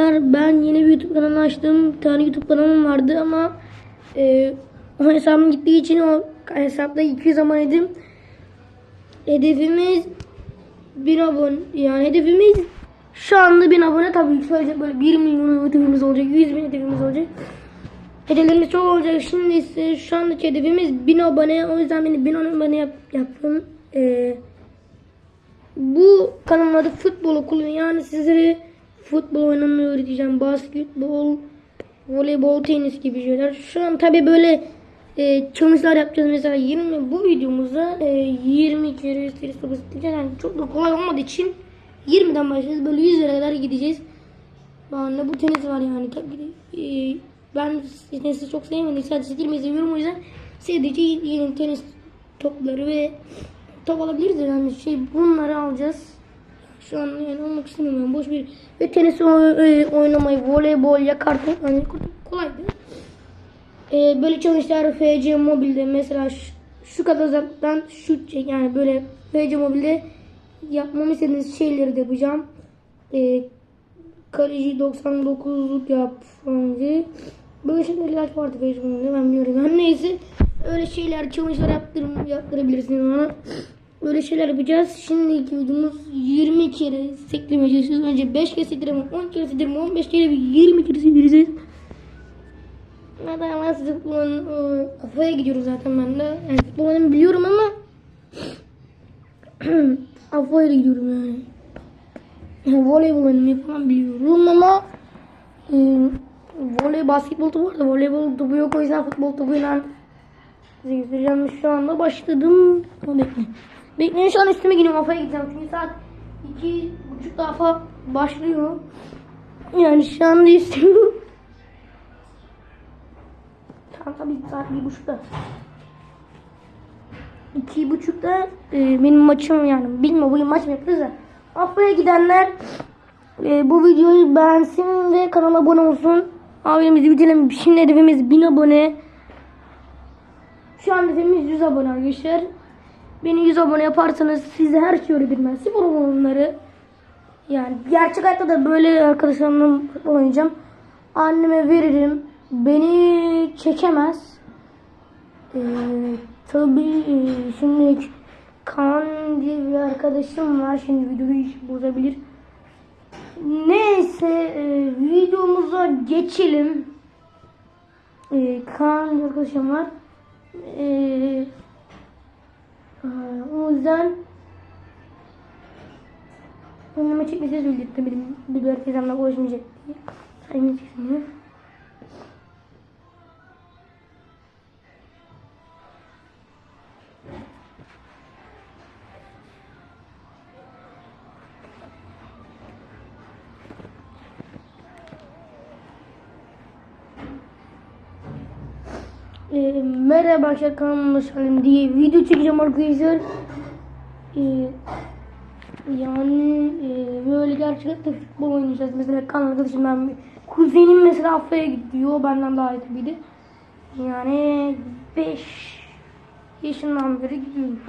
Ben yeni bir YouTube kanalı açtım. Bir tane YouTube kanalım vardı ama e, o hesabım gittiği için o hesapta 200 abonedim. Hedefimiz 1000 abone. Yani hedefimiz şu anda 1000 abone tabii söyleyecek böyle 1 milyon hedefimiz olacak. 100 bin hedefimiz olacak. Hedeflerimiz çok olacak. Şimdi ise şu andaki hedefimiz 1000 abone. O yüzden beni 1000 abone yap, yapın. E, bu kanalın adı futbol okulu. Yani sizlere futbol oynamayı öğreteceğim. Basketbol, voleybol, tenis gibi şeyler. Şu an tabi böyle e, challenge'lar yapacağız. Mesela 20 bu videomuzda e, 20 kere topu isteyeceğiz. Yani çok da kolay olmadığı için 20'den başlayacağız. Böyle 100 lira kadar gideceğiz. Bana bu tenis var yani. Tabii e, ben tenisi çok sevmedim. Sadece silmeyi seviyorum. O yüzden sadece yeni tenis topları ve top alabiliriz yani şey bunları alacağız. Şu an yani olmak istemiyorum boş bir ve tenis e, oynamayı voleybol yakardım yani kolaydı. E, böyle challenge'lar FC mobilde mesela şu, şu kadar uzaktan şut çek yani böyle FC mobilde yapmamı istediğiniz şeyleri de yapacağım. E, kaleci 99'luk yap falan diye. Böyle şeyler ilaç vardı Facebook'ta ben biliyorum. Yani neyse öyle şeyler challenge'lar yaptırım, yaptırabilirsiniz bana. Öyle şeyler yapacağız. Şimdiki videomuz 20 kere çalışıyoruz. Önce 5 kere sektireme, 10 kere sektireme, 15 kere bir 20 kere sektireceğiz. Neden size futbolun kafaya gidiyorum zaten ben de. Yani futbol biliyorum ama Afa'ya gidiyorum yani. yani. Voleybol oynamayı falan biliyorum ama e, voley basketbol topu var da voleybol topu yok o yüzden futbol topuyla size göstereceğim. Şu anda başladım. Ama bekleyin. Şu an üstüme giyiniyorum. Afa'ya gideceğim. Çünkü saat iki buçuk Afa başlıyor. Yani şu anda üstüme Tam tabii saat bir buçukta. İki buçukta e, benim maçım yani. Bilmiyorum bugün maç mı yapıyoruz da. Afa'ya gidenler e, bu videoyu beğensin ve kanala abone olsun. Abimizi bitirelim. Şimdi hedefimiz 1000 abone. Şu an hedefimiz 100 abone arkadaşlar. Beni 100 abone yaparsanız size her şeyi öğretirim ben. Spor oyunları. Yani gerçek hayatta da böyle arkadaşlarımla oynayacağım. Anneme veririm. Beni çekemez. Ee, tabii e, şimdi Kaan diye bir arkadaşım var. Şimdi videoyu bozabilir. Neyse e, videomuza geçelim. E, Kaan arkadaşım var. E, yüzden anneme çekmesi söyleyecektim benim bir herkesemle ulaşmayacak diye. Sayın çekmiyor. E, merhaba arkadaşlar kanalıma hoş geldin diye video çekeceğim arkadaşlar. E, yani e, böyle gerçekten futbol oynayacağız. Mesela kan arkadaşım ben kuzenim mesela Afya'ya gidiyor. Benden daha iyi tabii de. Yani 5 yaşından beri gidiyorum.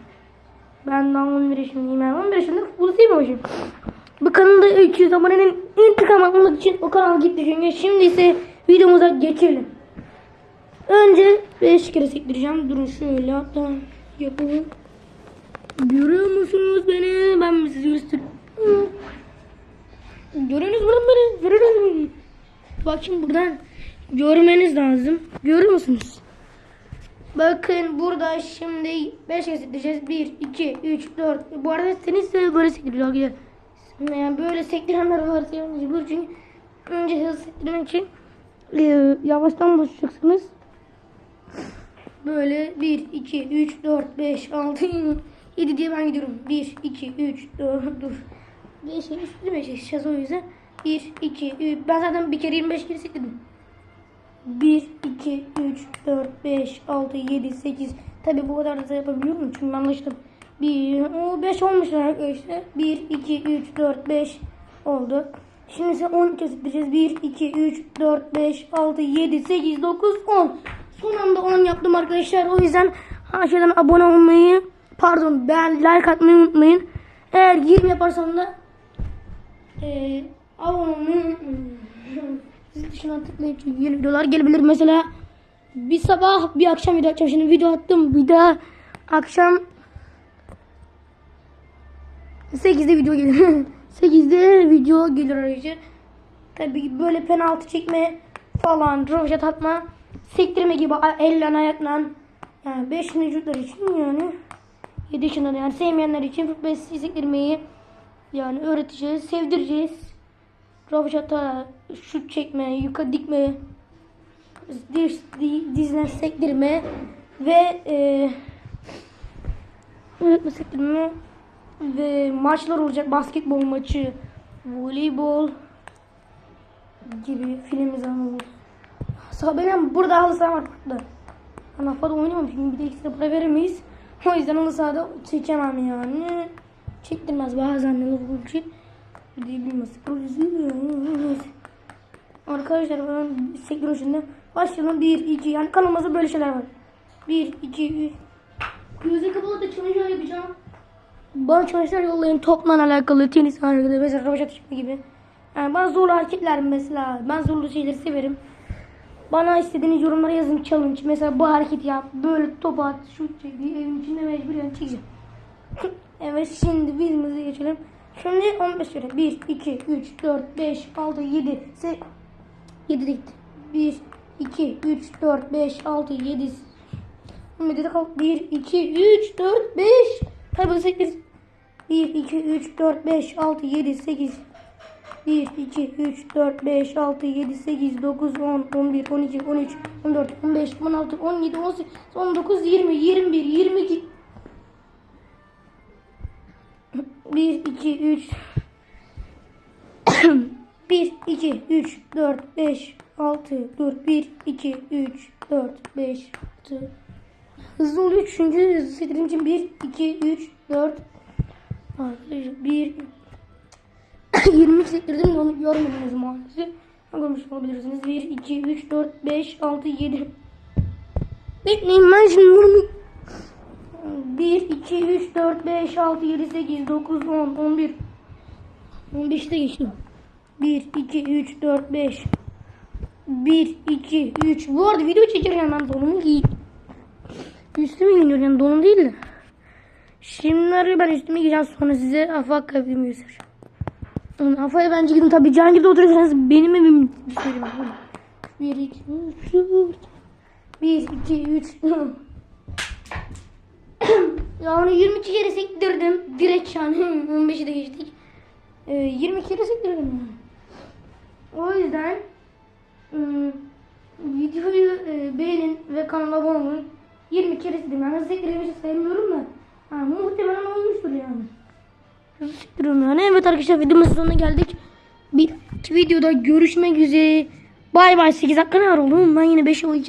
Ben daha 11 yaşındayım. Yani 11 yaşında futbolu sevmiyorum. Bu kanalda 300 abonenin intikam almak için o kanal gitti çünkü. Şimdi ise videomuza geçelim. Önce 5 kere sektireceğim. Durun şöyle hatta yapalım. Görüyor musunuz beni? Ben mi sizi göstereyim? Görüyorsunuz buradan beni? Görüyorsunuz mu? Bakın buradan görmeniz lazım. Görüyor musunuz? Bakın burada şimdi 5 kere sektireceğiz. 1, 2, 3, 4. Bu arada tenis de böyle sektiriyor. Yani böyle sektirenler var. Çünkü önce hızlı sektirmek için e, yavaştan başlayacaksınız. Böyle 1, 2, 3, 4, 5, 6, 7 diye ben gidiyorum. 1, 2, 3, 4, dur. 5 üstüne 5 yaşayacağız o yüzden. 1, 2, 3. Ben zaten bir kere 25 kere sektirdim. 1, 2, 3, 4, 5, 6, 7, 8. Tabi bu kadar da yapabiliyorum çünkü ben alıştım. 1, o 5 olmuş arkadaşlar. 1, 2, 3, 4, 5 oldu. Şimdi ise 10 kez sektireceğiz. 1, 2, 3, 4, 5, 6, 7, 8, 9, 10. Son anda 10 yaptım arkadaşlar. O yüzden aşağıdan abone olmayı, pardon ben like atmayı unutmayın. Eğer 20 yaparsam da e, abone olmayı unutmayın. tuşuna tıklayıp yeni videolar gelebilir. Mesela bir sabah bir akşam video atacağım. Şimdi video attım. Bir daha akşam 8'de video gelir. 8'de video gelir arkadaşlar. Tabii böyle penaltı çekme falan, röveşat atma, sektirme gibi elle ayakla yani 5 çocuklar için yani 7 yaşında yani sevmeyenler için futbol sektirmeyi yani öğreteceğiz, sevdireceğiz. Röveşata şut çekme, yukarı dikme, diz, di- dizine sektirme ve e, öğretme sektirme ve maçlar olacak. Basketbol maçı, voleybol gibi film izlemem. Sa benim burada halı saha var fazla oynamam şimdi bir de ekstra para veremeyiz. O yüzden halı sahada çekemem yani. Çektirmez bazen bu için. Bilmez. Arkadaşlar ben sektör içinde başlayalım. 1, 2 yani kanalımızda böyle şeyler var. 1, 2, 3. Gözü kapalı da çalışmalar yapacağım. Bana çalışmalar yollayın topla alakalı tenis alakalı mesela robotik gibi. Yani ben zorlu hareketler mesela ben zorlu şeyleri severim. Bana istediğiniz yorumlara yazın challenge. Mesela bu hareketi yap, böyle top at, şut çek diye evin içinde mecburen çekeceğim. evet şimdi bizimize geçelim. Şimdi 15 kere. 1, 2, 3, 4, 5, 6, 7, 8, 7 de gitti. 1, 2, 3, 4, 5, 6, 7, 11 de kaldı. 1, 2, 3, 4, 5. Tabii 8. 1, 2, 3, 4, 5, 6, 7, 8. 1, 2, 3, 4, 5, 6, 7, 8, 9, 10, 11, 12, 13, 14, 15, 16, 17, 18, 19, 20, 21, 22. 1, 2, 3, 1, 2, 3, 4, 5, 6, dur 1, 2, 3, 4, 5, 6. Hızlı oluyor çünkü hızlı için 1, 2, 3, 4, Arkadaşlar 1, 20 sektirdim de onu görmediniz maalesef. Görmüş olabilirsiniz. 1, 2, 3, 4, 5, 6, 7. Bekleyin ben şimdi bunu 1, 2, 3, 4, 5, 6, 7, 8, 9, 10, 11. 15'te geçtim. 1, 2, 3, 4, 5. 1, 2, 3. Bu arada video çekerken ben donumu giy. Üstüme giyiniyor yani donum değil de. Şimdi ben üstüme giyeceğim sonra size afak kalbimi göstereceğim. Hı, Afa'ya bence gidin tabii Cihangir'de oturuyorsanız benim evim söyleyeyim. 1, 2, 3, 4. 1, 2, 3. yani 22 kere sektirdim. Direkt yani 15'i de geçtik. Ee, 20 kere sektirdim. O yüzden ım, videoyu e, beğenin ve kanala abone olun. 20 kere sektirdim. Yani sektirdiğimi sayılmıyorum da. Ha, muhtemelen olmuştur yani. Sıkıyorum yani. Evet arkadaşlar videomuzun sonuna geldik. Bir videoda görüşmek üzere. Bay bay 8 dakika ne var oğlum? Ben yine 5 oynayacağım.